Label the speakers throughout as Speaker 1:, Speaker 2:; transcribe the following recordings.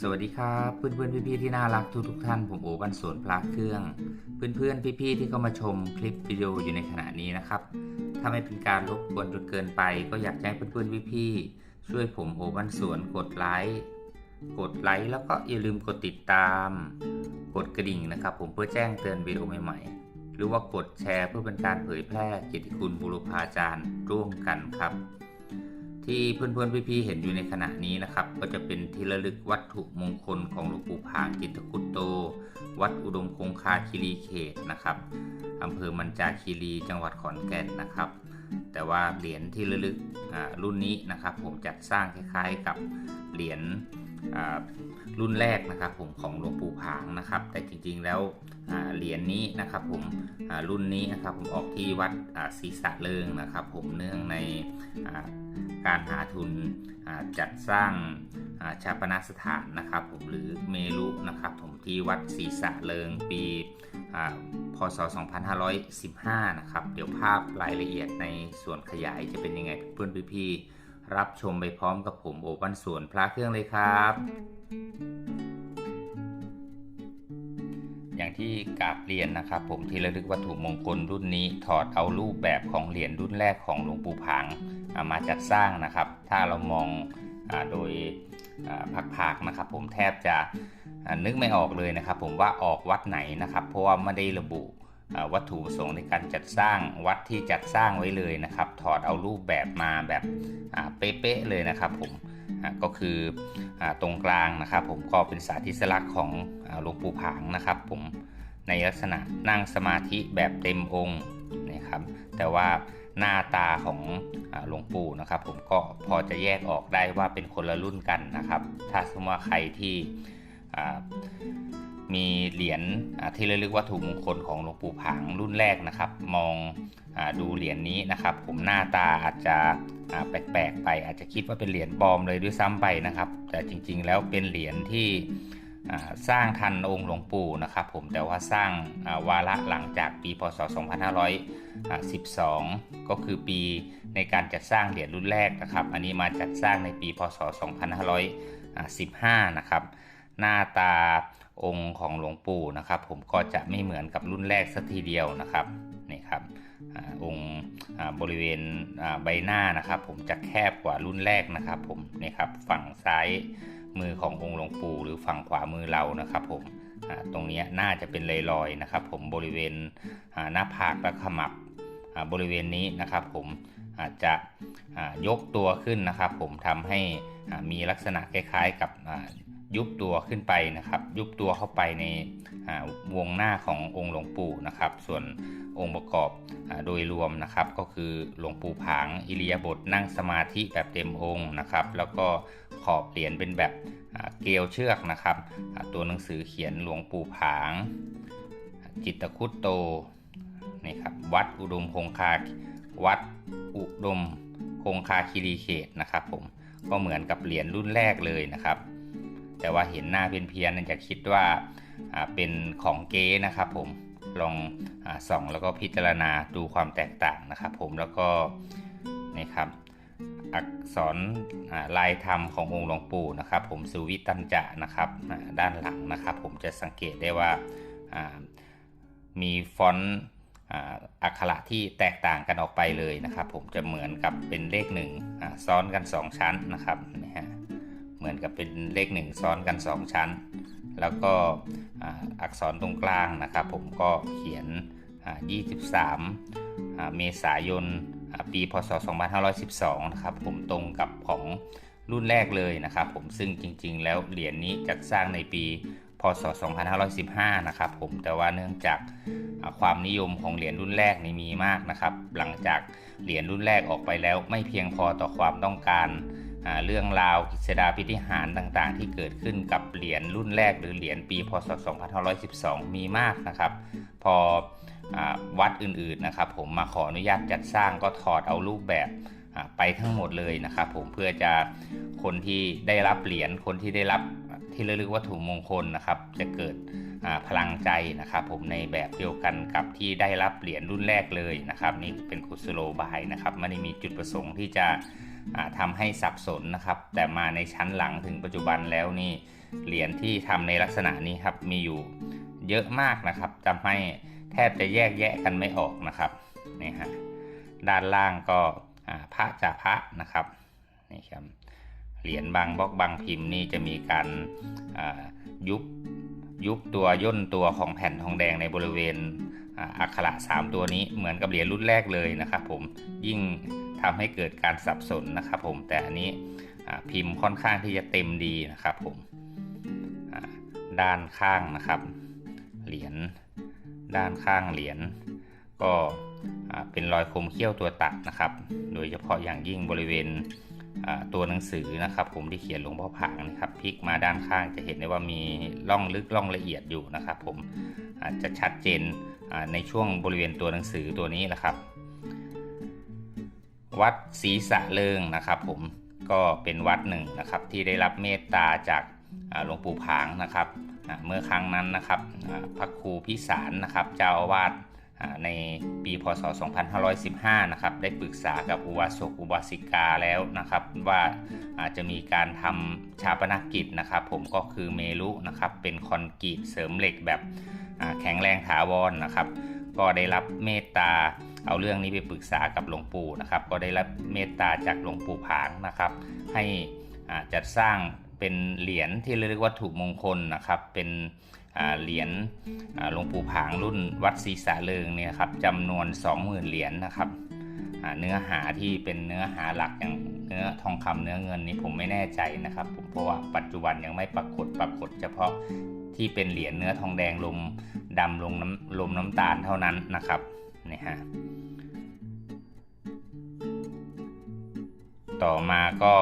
Speaker 1: สวัสดีครับเพื่อนเพื่อนๆพี่ๆที่น่ารักทุกทุกท่านผมโอบันสวนพระเครื่อง เพื่อนเพื่อนๆพี่ๆที่เข้ามาชมคลิปวิดีโออยู่ในขณะนี้นะครับ ถ้าไม่เป็นการรบกวนจนเกินไป ก็อยากให้เพื่อนเพื่อนๆพี่ๆช่วยผมโอบันสวนกดไลค์กดไลค์แล้วก็อย่าลืมกดติดตาม กดกระดิ่งนะครับ ผมเพื่อแจ้งเตือนวิดีโอใหม่ๆ หรือว่ากดแชร์เพื่อเป็นการเผยแพร่เกียรติคุณบุรุพาจารย์ร่วมกันครับ ที่เพื่อนๆพี่ๆเห็นอยู่ในขณะนี้นะครับ ก็จะเป็นที่ระลึกวัตถุมงคลของหลวงปู่ผางจิตคุตโต วัดอุดมคงคาคีรีเขตนะครับอำเภอมันจาคีรีจังหวัดขอนแก่นนะครับ แต่ว่าเหรียญที่ระลึกรุ่นนี้นะครับ ผมจัดสร้างคล้ายๆกับเหรียญรุ่นแรกนะครับ ผมของหลวงปู่ผางนะครับ แต่จริงๆแล้วเหรียญนี้นะครับ ผมรุ่นนี้นะครับ ผมออกที่วัดศรีสะเลิงนะครับ ผมเนื่องใน การหาทุนจัดสร้างชาปนสถานนะครับผมหรือเมรุนะครับผมที่วัดศรีสะเลิงปีอ่าพศ 2515 นะครับ เดี๋ยวภาพรายละเอียดในส่วนขยายจะเป็นยังไงเพื่อนพี่ๆรับชมไปพร้อมกับผมโอวันสวนพระเครื่องเลยครับ อย่างที่กาบเรียนนะครับ ผมที่ระลึกวัตถุมงคลรุ่นนี้ถอดเอารูปแบบของเหรียญรุ่นแรกของหลวงปู่ผาง มาจัดสร้างนะครับ ถ้าเรามองอโดยอ่าพักๆนะครับ ผมแทบจะนึกไม่ออกเลยนะครับ ผมว่าออกวัดไหนนะครับ เพราะว่าไม่ได้ระบุวัตถุประสงค์ในการจัดสร้างวัดที่จัดสร้างไว้เลยนะครับ ถอดเอารูปแบบมาแบบเป๊ะๆเลยนะครับ ผมก็คืออตรงกลางนะครับ ผมก็เป็นสาธิสลักษณ์ของหลวงปู่ผางนะครับ ผมในลักษณะนั่งสมาธิแบบเต็มองค์นะครับ แต่ว่าหน้าตาของ หลวงปู่นะครับ ผมก็พอจะแยกออกได้ว่าเป็นคนละรุ่นกันนะครับ ถ้าสมมติว่าใครที่มีเหรียญอ่าที่ระลึกวัตถุมงคลของหลวงปู่ผางรุ่นแรกนะครับ มองอดูเหรียญนี้นะครับ ผมหน้าตาอาจจะแปลกๆไป อาจจะคิดว่าเป็นเหรียญปลอมเลยด้วยซ้ำไปนะครับ แต่จริงๆแล้วเป็นเหรียญที่ สร้างทันองค์หลวงปู่นะครับผมแต่ว่าสร้างวาระหลังจากปีพศ 2512 ก็คือปีในการจัดสร้างเหรียญรุ่นแรกนะครับ อันนี้มาจัดสร้างในปีพศ 2515 นะครับ หน้าตาองค์ของหลวงปู่นะครับ ผมก็จะไม่เหมือนกับรุ่นแรกสักทีเดียวนะครับนี่ครับอองค์บริเวณใบหน้านะครับ ผมจะแคบกว่ารุ่นแรกนะครับ ผมนี่ครับฝั่งซ้าย มือขององค์หลวงปู่หรือฝั่งขวามือเรานะครับผมตรงนี้น่าจะเป็นลอยๆนะครับ ผมบริเวณหน้าผากและขมับบริเวณนี้นะครับ ผมอาจจะยกตัวขึ้นนะครับ ผมทำให้มีลักษณะคล้ายๆกับยุบตัวขึ้นไปนะครับ ยุบตัวเข้าไปในวงหน้าขององค์หลวงปู่นะครับ ส่วนองค์ประกอบโดยรวมนะครับ ก็คือหลวงปู่ผางอิริยาบถนั่งสมาธิแบบเต็มองค์นะครับ แล้วก็ ขอบเหรียญเป็นแบบเกลียวเชือกนะครับ ตัวหนังสือเขียนหลวงปู่ผาง จิตคุตโตนี่ครับวัดอุดมคงคาวัดอุดมคงคาคีรีเขตนะครับผมก็เหมือนกับเหรียญรุ่นแรกเลยนะครับ แต่ว่าเห็นหน้าเพี้ยนๆนั่นจะคิดว่าเป็นของเก๊นะครับผมลองอส่องแล้วก็พิจารณาดูความแตกต่างนะครับผมแล้วก็นี่ครับ อักษรลายธรรมขององค์หลวงปู่นะครับ ผมสุวิตันจะนะครับด้านหลังนะครับ ผมจะสังเกตได้ว่ามีฟอนต์อักขระที่แตกต่างกันออกไปเลยนะครับ ผมจะเหมือนกับเป็นเลขหนึ่งซ้อนกัน 2 ชั้นนะครับนะฮะเหมือนกับเป็นเลขหนึ่งซ้อนกัน 2 ชั้น แล้วก็อักษรตรงกลางนะครับ ผมก็เขียนอ่า23 เมษายน ปีพศ 2512 นะครับผมตรงกับของรุ่นแรกเลยนะครับผมซึ่งจริง ๆ แล้วเหรียญนี้จัดสร้างในปีพศ 2515 นะครับผมแต่ว่าเนื่องจากความนิยมของเหรียญรุ่นแรกนี่มีมากนะครับ หลังจากเหรียญรุ่นแรกออกไปแล้วไม่เพียงพอต่อความต้องการาเรื่องราวกิจดาพิธิหารต่างๆ ที่เกิดขึ้นกับเหรียญรุ่นแรกหรือเหรียญปีพศ 2512 มีมากนะครับ พอ วัดอื่นๆนะครับ ผมมาขออนุญาตจัดสร้างก็ถอดเอารูปแบบไปทั้งหมดเลยนะครับ ผมเพื่อจะคนที่ได้รับเหรียญคนที่ได้รับที่ระลึกวัตถุมงคลนะครับ จะเกิดพลังใจนะครับ ผมในแบบเดียวกันกับที่ได้รับเหรียญรุ่นแรกเลยนะครับ นี่เป็นกุศโลบายนะครับไม่ได้มีจุดประสงค์ที่จะอ่าทำให้สับสนนะครับ แต่มาในชั้นหลังถึงปัจจุบันแล้วนี่เหรียญที่ทำในลักษณะนี้ครับมีอยู่เยอะมากนะครับทำให้ แทบจะแยกแยะกันไม่ออกนะครับนี่ฮะด้านล่างก็พระจ่าพระนะครับนี่ครับเหรียญบางบล็อกบางพิมพ์นี่จะมีการยุบยุบตัวย่นตัวของแผ่นทองแดงในบริเวณอักขระ 3 ตัวนี้เหมือนกับเหรียญรุ่นแรกเลยนะครับผมยิ่งทำให้เกิดการสับสนนะครับผมแต่อันนี้พิมพ์ค่อนข้างที่จะเต็มดีนะครับผมด้านข้างนะครับ เหรียญ ด้านข้างเหรียญก็เป็นรอยคมเขี้ยวตัวตัดนะครับ โดยเฉพาะอย่างยิ่งบริเวณตัวหนังสือนะครับผมที่เขียนหลวงพ่อผางนะครับพลิกมาด้านข้างจะเห็นได้ว่ามีร่องลึกร่องละเอียดอยู่นะครับ ผมอาจจะชัดเจนในช่วงบริเวณตัวหนังสือตัวนี้แหละครับ วัดศรีสะเลิงนะครับ ผมก็เป็นวัดหนึ่งนะครับที่ได้รับเมตตาจากหลวงปู่ผางนะครับ เมื่อครั้งนั้นนะครับพระครูพิสารนะครับเจ้าอาวาสในปีพศ 2515 นะครับได้ปรึกษากับอุบาสกอุบาสิกาแล้วนะครับ ว่าอาจจะมีการทำชาปนกิจนะครับ ผมก็คือเมลุนะครับเป็นคอนกรีตเสริมเหล็กแบบแข็งแรงถาวรนะครับ ก็ได้รับเมตตาเอาเรื่องนี้ไปปรึกษากับหลวงปู่นะครับ ก็ได้รับเมตตาจากหลวงปู่ผางนะครับ ให้จัดสร้าง เป็นเหรียญที่เรียกว่าวัตถุมงคลนะครับ เป็นเหรียญหลวงปู่ผางรุ่นวัดศรีสะเลิงเนี่ยครับจำนวน 20,000 เหรียญนะครับเนื้อหาที่เป็นเนื้อหาหลักอย่างเนื้อทองคำเนื้อเงินนี้ผมไม่แน่ใจนะครับผมเพราะว่าปัจจุบันยังไม่ปรากฏปรากฏเฉพาะที่เป็นเหรียญเนื้อทองแดงลมดำลงน้ำลมน้ำตาลเท่านั้นนะครับนี่ฮะต่อมาก็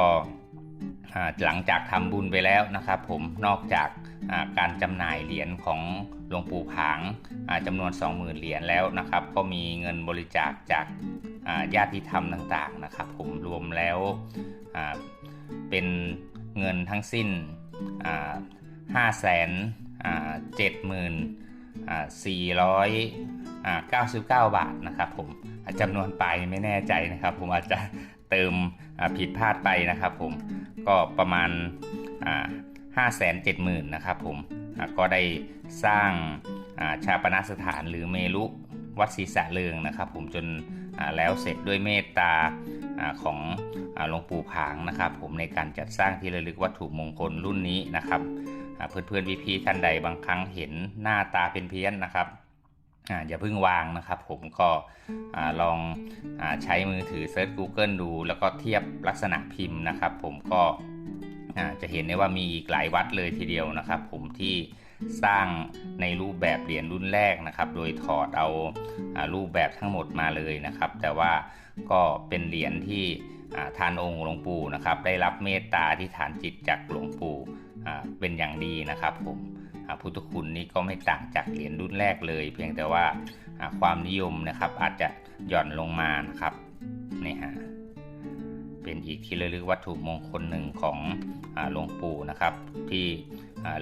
Speaker 1: หลังจากทำบุญไปแล้วนะครับ ผมนอกจากการจำหน่ายเหรียญของหลวงปู่ผางอ่าจำนวน 20,000 เหรียญแล้วนะครับ ก็มีเงินบริจาคจากญาติธรรมต่างๆนะครับ ผมรวมแล้วเป็นเงินทั้งสิ้นอ่าห้าแสนเจ็ดหมื่นสี่ร้อยเก้าสิบเก้าบาทนะครับ ผมจำนวนไปไม่แน่ใจนะครับ ผมอาจจะ เติมผิดพลาดไปนะครับผมก็ประมาณห้าแสนเจ็ดหมื่นะครับผมก็ได้สร้างาชาปนสถานหรือเมลุวัดศรีสะเลิงนะครับ ผมจนแล้วเสร็จด้วยเมตตาอของหลวงปู่ผางนะครับ ผมในการจัดสร้างที่ระลึกวัตถุมงคลรุ่นนี้นะครับอ่าเพื่อนๆพี่ๆท่านใดบางครั้งเห็นหน้าตาเป็นเพี้ยนนะครับ อาอย่าเพิ่งวางนะครับ ผมก็อาลองอาใช้มือถือเซิร์ช Google ดู แล้วก็เทียบลักษณะพิมพ์นะครับ ผมก็อ่าจะเห็นได้ว่ามีอีกหลายวัดเลยทีเดียวนะครับ ผมที่สร้างในรูปแบบเหรียญรุ่นแรกนะครับ โดยถอดเอาอารูปแบบทั้งหมดมาเลยนะครับ แต่ว่าก็เป็นเหรียญที่ทานองค์หลวงปู่นะครับ ได้รับเมตตาที่ฐานจิตจากหลวงปู่เป็นอย่างดีนะครับผม พุทธคุณนี่ก็ไม่ต่างจากเหรียญรุ่นแรกเลย เพียงแต่ว่าความนิยมนะครับอาจจะหย่อนลงมานะครับนี่ฮะเป็นอีกที่ระลึกวัตถุมงคลหนึ่งของหลวงปู่นะครับ ที่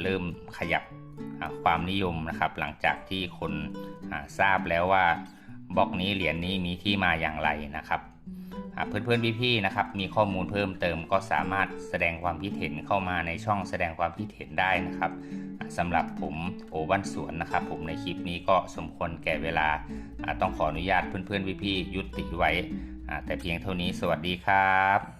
Speaker 1: เริ่มขยับความนิยมนะครับ หลังจากที่คนทราบแล้วว่าบล็อกนี้เหรียญนี้มีที่มาอย่างไรนะครับ หากเพื่อนๆพี่ๆนะครับมีข้อมูลเพิ่มเติมก็สามารถแสดงความคิดเห็นเข้ามาในช่องแสดงความคิดเห็นได้นะครับสำหรับผมโอวันสวนนะครับ ผมในคลิปนี้ก็สมควรแก่เวลา ต้องขออนุญาตเพื่อนๆพี่ๆยุติไว้แต่เพียงเท่านี้สวัสดีครับ